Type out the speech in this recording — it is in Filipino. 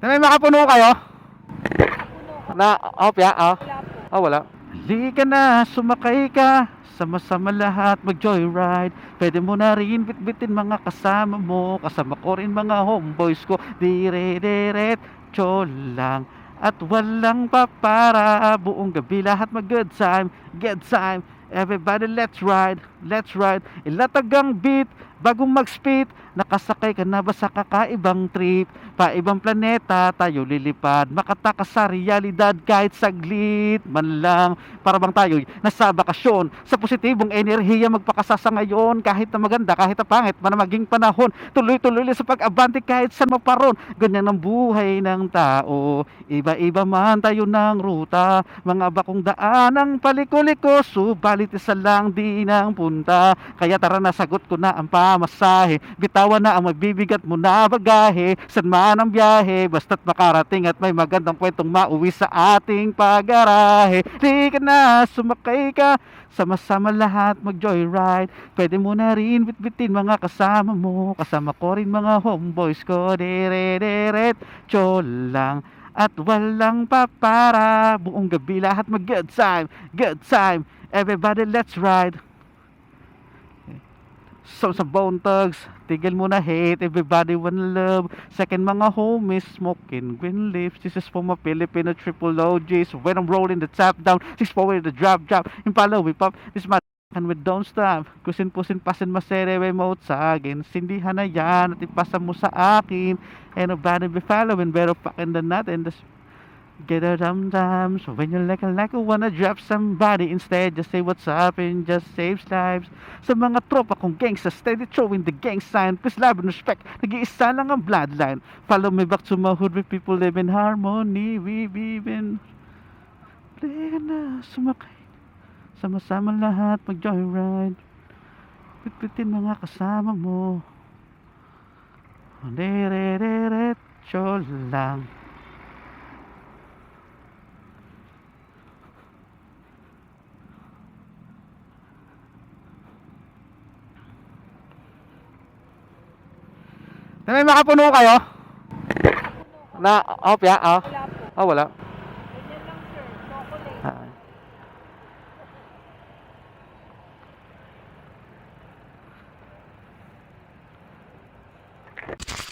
Na may makapuno kayo? Na, ah. Wala po. Oh, wala. Halika na, sumakay ka. Sama-sama lahat mag-joyride. Pwede mo na rin bitbitin mga kasama mo. Kasama ko rin mga homeboys ko. Dire-diretso lang. At walang papara. Buong gabi lahat mag-good time. Good time. Everybody, let's ride. Let's ride. Ilatag ang beat. Bagong mag-speed. Nakasakay ka na ba sa kakaibang trip? Paibang planeta tayo lilipad. Makatakas sa realidad kahit saglit man lang. Para bang tayo'y nasa bakasyon. Sa positibong enerhiya magpakasasa ngayon. Kahit na maganda, kahit na pangit, man ang maging panahon. Tuloy-tuloy sa pag-abante kahit saan maparon. Ganyan ang buhay ng tao. Iba-iba man tayo ng ruta. Mga bakong daan ang paliko-liko. Subalit isa lang di nang punta. Kaya tara na sagot ko na ang pamasahe. Bitawan na ang magbibigat mo na bagahe. San man ang biyahe. Basta't makarating at may magandang kwentong mauwi sa ating pagarahe. Di ka na, sumakay ka. Sama-sama lahat mag-joyride. Pwede mo na rin bitbitin mga kasama mo. Kasama ko rin mga homeboys ko. Dire-diretso lang. At walang papara. Buong gabi lahat mag-good time. Good time. Everybody, let's ride. So sa Bone Thugs, tigil mo na hate, everybody one love. Second mga homies, smoking green leaves. This is for my Filipino triple OGs. When I'm rolling the top down, six forward the drop drop. Impala we pop, this my and we don't stop. Kusin pusin pasin masere we mouth sa akin. Sindihan na yan at ipasa mo sa akin. And nobody be following, pero pakin na natin. Das Get a dum dum. So when you like a like wanna drop somebody instead, just say what's up and just saves lives. Sa mga tropa kong gangsta, steady throwing the gang sign. Peace, love, and respect. Nag-iisa lang ang bloodline. Follow me back to my hood where people live in harmony. We live in... Play na, sumakay. Sama-sama lahat, mag-joyride. Pitpitin mga kasama mo. Dire-diretso lang. Na may makapuno kayo? Na, opya, oh. oh. Ah, wala. Oh, wala. Ganyan Ah. you